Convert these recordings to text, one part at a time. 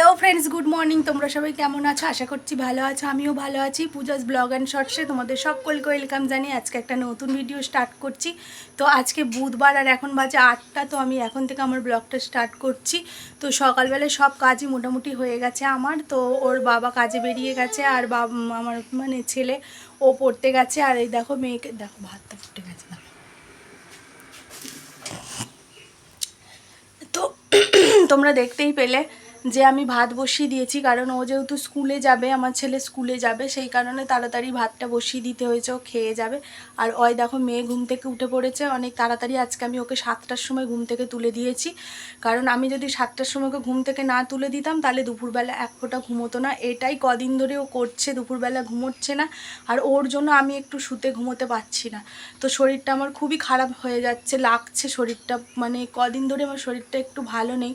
Hello friends good morning তোমরা সবাই কেমন আছো? আশা করছি ভালো আছো, আমিও ভালো আছি। পূজাস ব্লগ অ্যান্ড শর্টসে তোমাদের সকলকে ওয়েলকাম জানিয়ে আজকে একটা নতুন ভিডিও স্টার্ট করছি। তো আজকে বুধবার আর এখন বাজে আটটা, তো আমি এখন থেকে আমার ব্লগটা স্টার্ট করছি। তো সকালবেলায় সব কাজই মোটামুটি হয়ে গেছে আমার। তো ওর বাবা কাজে বেরিয়ে গেছে আর বাবা আমার মানে ছেলে ও পড়তে গেছে। আর এই দেখো মেয়েকে দেখো ভাতটা ফুটে গেছে তো তোমরা দেখতেই পেলে যে আমি ভাত বসিয়ে দিয়েছি, কারণ ও যেহেতু স্কুলে যাবে, আমার ছেলে স্কুলে যাবে, সেই কারণে তাড়াতাড়ি ভাতটা বসিয়ে দিতে হয়েছে, ও খেয়ে যাবে। আর ওই দেখো মেয়ে ঘুম থেকে উঠে পড়েছে, অনেক তাড়াতাড়ি আজকে আমি ওকে সাতটার সময় ঘুম থেকে তুলে দিয়েছি। কারণ আমি যদি সাতটার সময় ওকে ঘুম থেকে না তুলে দিতাম, তাহলে দুপুরবেলা এক ফোঁটা ঘুমোতো না। এটাই কদিন ধরে ও করছে, দুপুরবেলা ঘুমোচ্ছে না। আর ওর জন্য আমি একটু শুতে ঘুমোতে পারছি না। তো শরীরটা আমার খুবই খারাপ হয়ে যাচ্ছে, লাগছে শরীরটা মানে কদিন ধরে আমার শরীরটা একটু ভালো নেই।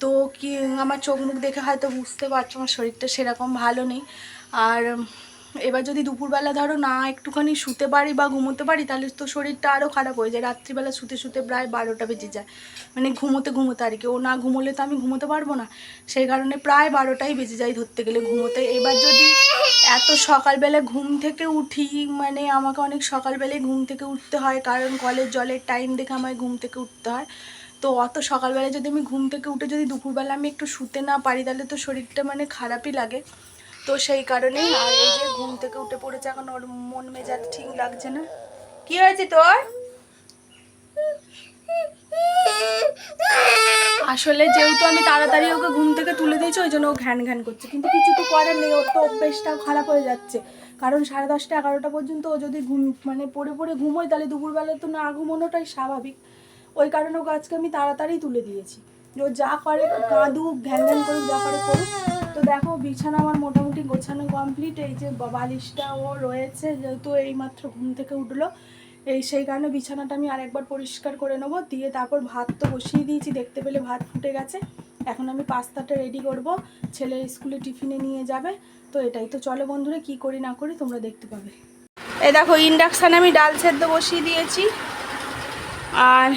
তো কি, আমার চোখ মুখ দেখে হয়তো বুঝতে পারছ, আমার শরীরটা সেরকম ভালো নেই। আর, এবার যদি দুপুরবেলা ধরো না একটুখানি শুতে পারি বা ঘুমোতে পারি, তাহলে তো শরীরটা আরও খারাপ হয়ে যায়। রাত্রিবেলা শুতে শুতে প্রায় বারোটা বেজে যায়। মানে ঘুমোতে ঘুমোতে আর কি। ও না ঘুমোলে তো আমি ঘুমোতে পারব না। সেই কারণে প্রায় বারোটাই বেজে যায় ধরতে গেলে ঘুমোতে। এবার যদি এত সকালবেলা ঘুম থেকে উঠি মানে আমাকে অনেক সকালবেলায় ঘুম থেকে উঠতে হয়। কারণ কলের জলের টাইম দেখে আমায় ঘুম থেকে উঠতে হয়। তো অত সকালবেলা যদি আমি ঘুম থেকে উঠে যদি দুপুরবেলা আমি একটু শুতে না পারি, তাহলে তো শরীরটা মানে খারাপই লাগে। তো সেই কারণেই আর এই যে ঘুম থেকে উঠে পড়েছে, এখন ওর মন মেজাজ ঠিক লাগছে না। কি হয়েছে তোর? আসলে যেহেতু আমি তাড়াতাড়ি ওকে ঘুম থেকে তুলে দিয়েছি, ওই জন্য ও ঘ্যান ঘ্যান করছে। কিন্তু কিছু তো করার নেই, ওর তো অভ্যেসটাও খারাপ হয়ে যাচ্ছে। কারণ সাড়ে দশটা এগারোটা পর্যন্ত ও যদি ঘুম মানে পড়ে পড়ে ঘুমোয়, তাহলে দুপুরবেলা তো না ঘুমোনোটাই স্বাভাবিক। ওই কারণে ওকে আজকে আমি তাড়াতাড়ি তুলে দিয়েছি। ও যা করে কাঁদুক, ঘ্যান করুক, যা করে করুক। তো দেখো, বিছানা আমার মোটামুটি গোছানো কমপ্লিট এই যে বা- বালিশটা ও রয়েছে, যেহেতু এইমাত্র ঘুম থেকে উঠল, এই সেই কারণে বিছানাটা আমি আরেকবার পরিষ্কার করে নেব। দিয়ে তারপর ভাত তো বসিয়ে দিয়েছি, দেখতে পেলে ভাত ফুটে গেছে। এখন আমি পাস্তাটা রেডি করব, ছেলে স্কুলে টিফিনে নিয়ে যাবে। তো এটাই তো চলো বন্ধুরা, কি করি না করি তোমরা দেখতে পাবে। এই দেখো, ইন্ডাকশানে আমি ডাল সেদ্ধ বসিয়ে দিয়েছি। আর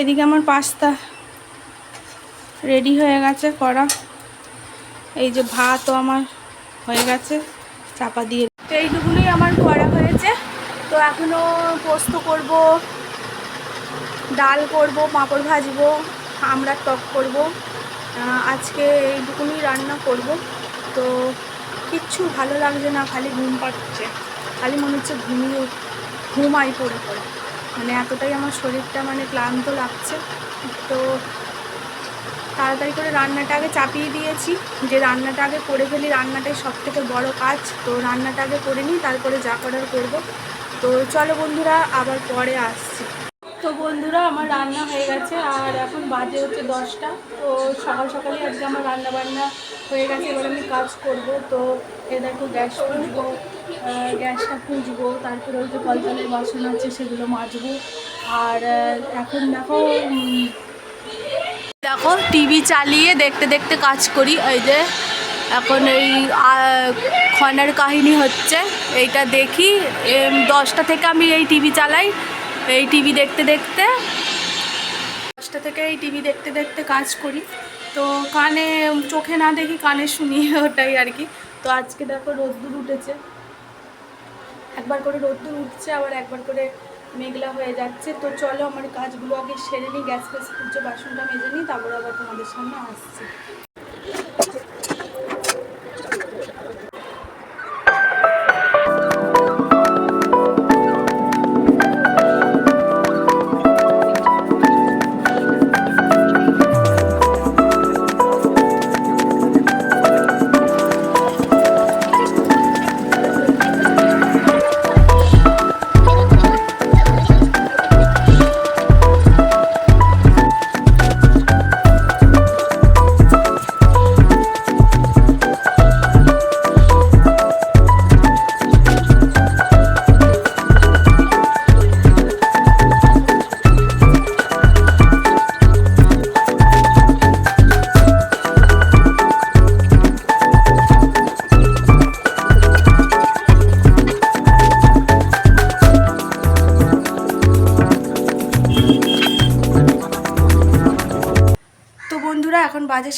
এদিকে আমার পাস্তা রেডি হয়ে গেছে করা এই যে ভাতও আমার হয়ে গেছে, চাপা দিয়ে। তো এইটুকুনই আমার করা হয়েছে। তো এখনও পোস্ত করব, ডাল করব, পাঁপড় ভাজবো আমরা টক করব। আজকে এইটুকুনই রান্না করব। তো কিচ্ছু ভালো লাগছে না, খালি ঘুম পাচ্ছে। খালি মনে হচ্ছে ঘুমিয়ে ঘুমাই পড়ে পড়ে। মানে এতটাই আমার শরীরটা মানে ক্লান্ত লাগছে। তো তাড়াতাড়ি করে রান্নাটা আগে চাপিয়ে দিয়েছি। যে রান্নাটা আগে করে ফেলি রান্নাটাই সব থেকে বড় কাজ। তো রান্নাটা আগে করে নিই তারপরে যা করার করব। তো চলো বন্ধুরা আবার পরে আসছি। তো বন্ধুরা আমার রান্না হয়ে গেছে আর এখন বাজে হচ্ছে দশটা। তো সকাল সকালই আজকে আমার রান্না বান্না হয়ে গেছে এবার আমি কাজ করব। তো এ দেখো গ্যাস আহ, গ্যাসটা পুঁজবো তারপরে ওই যে কলজলের বাসন আছে সেগুলো মাজবো। আর এখন দেখো দেখো টিভি চালিয়ে দেখতে দেখতে কাজ করি। এই যে, এখন এই খনার কাহিনী হচ্ছে, এইটা দেখি। দশটা থেকে আমি এই টিভি চালাই, এই টিভি দেখতে দেখতে। দশটা থেকে এই টিভি দেখতে দেখতে কাজ করি। তো কানে, চোখে না দেখি, কানে শুনি, ওটাই আর কি। তো আজকে দেখো, রোদ্দুর উঠেছে। একবার করে রোদ্দুর উঠছে, আবার একবার করে মেঘলা হয়ে যাচ্ছে। তো চলো আমার কাজগুলো আগে সেরে নিই গ্যাস ফ্যাস পুজো বাসনটা মেজে নিই, তারপর আবার তোমাদের সামনে আসছি।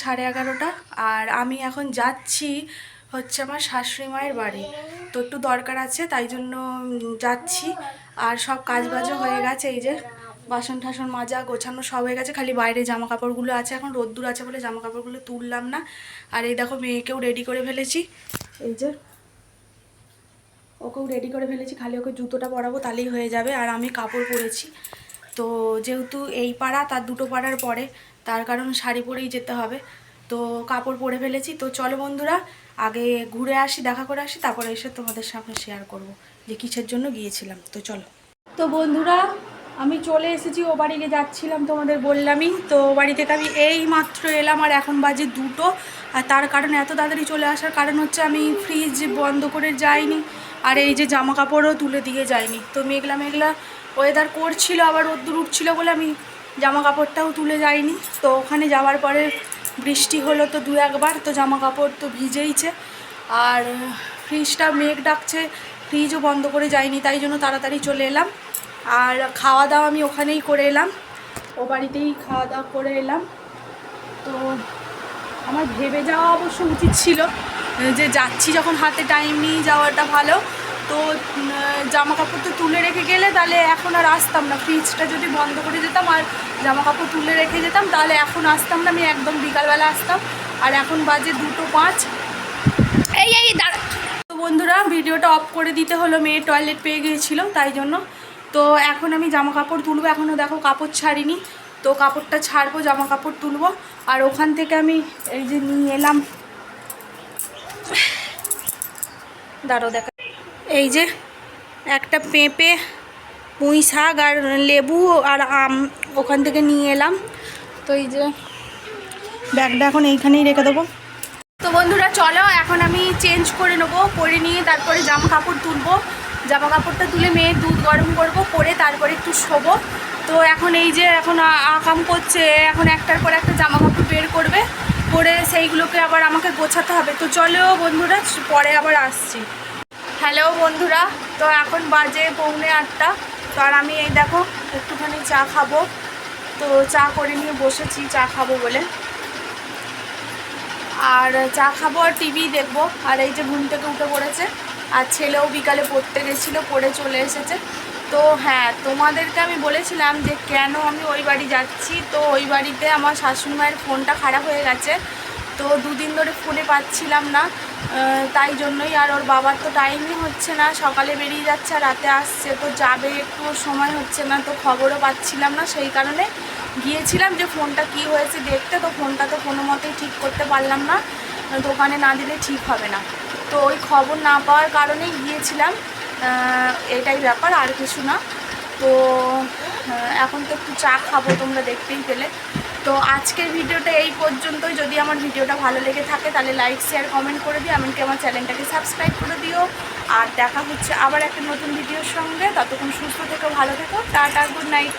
সাড়ে এগারোটা। আর আমি এখন যাচ্ছি হচ্ছে আমার শাশুড়ি মায়ের বাড়ি। তো একটু দরকার আছে, তাই জন্য যাচ্ছি। আর সব কাজ বাজও হয়ে গেছে, এই যে বাসন টাসন মাজা, গোছানো সব হয়ে গেছে। খালি বাইরে জামা কাপড়গুলো আছে, এখন রোদ্দুর আছে বলে জামা কাপড়গুলো তুললাম না। আর এই দেখো মেয়েকেও রেডি করে ফেলেছি। এই যে ওকেও রেডি করে ফেলেছি, খালি ওকে জুতোটা পরাবো তাহলেই হয়ে যাবে। আর আমি কাপড় পরেছি। তো যেহেতু এই পাড়া, তার দুটো পাড়ার পরে। তার কারণ শাড়ি পরেই যেতে হবে। তো কাপড় পরে ফেলেছি। তো চলো বন্ধুরা, আগে ঘুরে আসি, দেখা করে আসি, তারপরে এসে তোমাদের সামনে শেয়ার করব যে কিসের জন্য গিয়েছিলাম। তো চলো। তো বন্ধুরা, আমি চলে এসেছি, ও বাড়িতে যাচ্ছিলাম তোমাদের বললামই। তো বাড়ি থেকে আমি এই মাত্র এলাম আর এখন বাজে দুটো। আর তার কারণে এত তাড়াতাড়ি চলে আসার কারণ হচ্ছে আমি ফ্রিজ বন্ধ করে যাইনি। আর এই যে জামা কাপড়ও তুলে দিয়ে যাইনি। তো মেঘলা মেঘলা ওয়েদার করছিল, আবার রোদ্দুর উঠছিল বলে আমি জামা কাপড়টাও তুলে যাইনি তো ওখানে যাওয়ার পরে বৃষ্টি হলো তো দু একবার, তো জামা কাপড় তো ভিজেইছে। আর ফ্রিজটা মেঘ ডাকছে ফ্রিজও বন্ধ করে যাইনি তাই জন্য তাড়াতাড়ি চলে এলাম। আর খাওয়া দাওয়া আমি ওখানেই করে এলাম। ও বাড়িতেই খাওয়া দাওয়া করে এলাম। তো আমার ভেবে যাওয়া অবশ্য উচিত ছিল যে যাচ্ছি যখন হাতে টাইম নিয়ে যাওয়াটা ভালো। তো জামা কাপড় তো তুলে রেখে গেলে তাহলে এখন আর আসতাম না। ফ্রিজটা যদি বন্ধ করে যেতাম আর জামা কাপড় তুলে রেখে যেতাম তাহলে এখন আসতাম না। আমি একদম বিকালবেলা আসতাম। আর এখন বাজে দুটো পাঁচ। এই এই দাঁড়া। তো বন্ধুরা, ভিডিওটা অফ করে দিতে হলো। মেয়ে টয়লেট পেয়ে গিয়েছিল, তাই জন্য। তো এখন আমি জামা কাপড় তুলবো। এখনও দেখো কাপড় ছাড়িনি। তো কাপড়টা ছাড়বো জামা কাপড় তুলবো। আর ওখান থেকে আমি এই যে নিয়ে এলাম। দাঁড়ো দেখা এই যে একটা পেঁপে, পুঁই শাক আর লেবু আর আম ওখান থেকে নিয়ে এলাম। তো এই যে ব্যাগটা এখন এইখানেই রেখে দেবো। তো বন্ধুরা, চলো এখন আমি চেঞ্জ করে নেব, পরে নিয়ে তারপরে জামা কাপড় তুলবো। জামা কাপড়টা তুলে মেয়ে দুধ গরম করব, পরে তারপরে একটু শোবো। তো এখন এই যে এখন আকাম করছে, এখন একটার পর একটা জামা কাপড় বের করবে। করে সেইগুলোকে আবার আমাকে গোছাতে হবে। তো চলো বন্ধুরা, পরে আবার আসছি। হ্যালো বন্ধুরা, তো এখন বাজে পৌনে আটটা। তো আর আমি এই দেখো, একটুখানি চা খাব। তো চা করে নিয়ে বসেছি, চা খাব বলে। আর চা খাব আর টিভি দেখব। আর এই যে ঘুম থেকে উঠে পড়েছে, আর ছেলেও বিকালে পড়তে গেছিল, পড়ে চলে এসেছে। তো হ্যাঁ তোমাদেরকে আমি বলেছিলাম যে কেন আমি ওই বাড়ি যাচ্ছি। তো ওই বাড়িতে আমার শাশুড়ি মায়ের ফোনটা খারাপ হয়ে গেছে। তো দুদিন ধরে ফোনে পাচ্ছিলাম না। তাই জন্যই আর ওর বাবার তো টাইমই হচ্ছে না। সকালে বেরিয়ে যাচ্ছে আর রাতে আসছে। তো যাবে একটু সময় হচ্ছে না, তো খবরও পাচ্ছিলাম না। সেই কারণে গিয়েছিলাম যে ফোনটা কি হয়েছে দেখতে। তো ফোনটা তো কোনো মতেই ঠিক করতে পারলাম না। দোকানে না দিলে ঠিক হবে না। তো ওই খবর না পাওয়ার কারণেই গিয়েছিলাম। এটাই ব্যাপার, আর কিছু না। তো এখন তো একটু চা খাব, তোমরা দেখতেই পেলে। তো আজকের ভিডিওটা এই পর্যন্তই। যদি আমার ভিডিওটা ভালো লেগে থাকে, তাহলে লাইক শেয়ার কমেন্ট করে দিও। এমনকি আমার চ্যানেলটাকে সাবস্ক্রাইব করে দিও। আর দেখা হচ্ছে আবার একটা নতুন ভিডিওর সঙ্গে। ততক্ষণ সুস্থ থেকো, ভালো থেকো। Tata good night